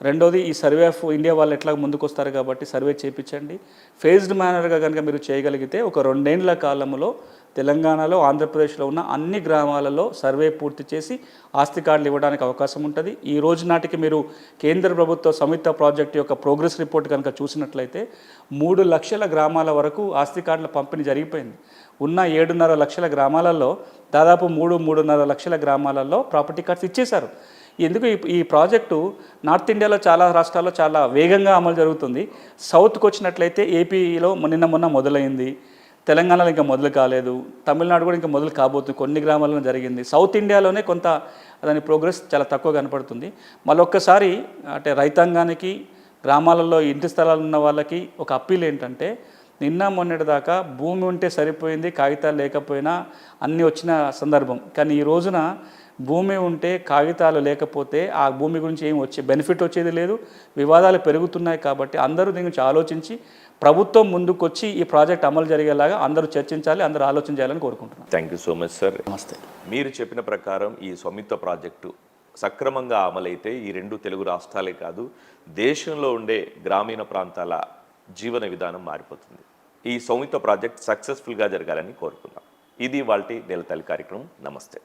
రెండోది ఈ సర్వే ఆఫ్ ఇండియా వాళ్ళు ఎట్లా ముందుకొస్తారు కాబట్టి సర్వే చేయించండి ఫేజ్డ్ మేనర్గా కనుక మీరు చేయగలిగితే ఒక రెండేండ్ల కాలంలో తెలంగాణలో ఆంధ్రప్రదేశ్లో ఉన్న అన్ని గ్రామాలలో సర్వే పూర్తి చేసి ఆస్తి కార్డులు ఇవ్వడానికి అవకాశం ఉంటుంది. ఈ రోజు నాటికి మీరు కేంద్ర ప్రభుత్వ సంయుక్త ప్రాజెక్ట్ యొక్క ప్రోగ్రెస్ రిపోర్ట్ కనుక చూసినట్లయితే మూడు లక్షల గ్రామాల వరకు ఆస్తి కార్డుల పంపిణీ జరిగిపోయింది. ఉన్న ఏడున్నర లక్షల గ్రామాలలో దాదాపు మూడు మూడున్నర లక్షల గ్రామాలలో ప్రాపర్టీ కార్డ్స్ ఇచ్చేశారు. ఎందుకు ఈ ప్రాజెక్టు నార్త్ ఇండియాలో చాలా రాష్ట్రాల్లో చాలా వేగంగా అమలు జరుగుతుంది. సౌత్కి వచ్చినట్లయితే ఏపీలో నిన్న మొన్న మొదలైంది. తెలంగాణలో ఇంకా మొదలు కాలేదు. తమిళనాడు కూడా ఇంకా మొదలు కాబోతుంది కొన్ని గ్రామాల్లో జరిగింది. సౌత్ ఇండియాలోనే కొంత దాని ప్రోగ్రెస్ చాలా తక్కువ కనపడుతుంది. మళ్ళొక్కసారి అంటే రైతాంగానికి గ్రామాలలో ఇంటి స్థలాలు ఉన్న వాళ్ళకి ఒక అప్పీల్ ఏంటంటే నిన్న మొన్నటి దాకా భూమి ఉంటే సరిపోయింది కాగితాలు లేకపోయినా అన్నీ వచ్చిన సందర్భం. కానీ ఈ రోజున భూమి ఉంటే కాగితాలు లేకపోతే ఆ భూమి గురించి ఏం వచ్చే బెనిఫిట్ వచ్చేది లేదు. వివాదాలు పెరుగుతున్నాయి కాబట్టి అందరూ దీని గురించి ఆలోచించి ప్రభుత్వం ముందుకొచ్చి ఈ ప్రాజెక్ట్ అమలు జరిగేలాగా అందరూ చర్చించాలి అందరూ ఆలోచన చేయాలని కోరుకుంటున్నాను thank you so much sir నమస్తే మీరు చెప్పిన ప్రకారం ఈ స్వమిత్వ ప్రాజెక్టు సక్రమంగా అమలైతే ఈ రెండు తెలుగు రాష్ట్రాలే కాదు దేశంలో ఉండే గ్రామీణ ప్రాంతాల జీవన విధానం మారిపోతుంది. ఈ సౌమిత్వ ప్రాజెక్ట్ సక్సెస్ఫుల్గా జరగాలని కోరుకుందాం. ఇది వాళ్ళ నెలతల్లి కార్యక్రమం. నమస్తే.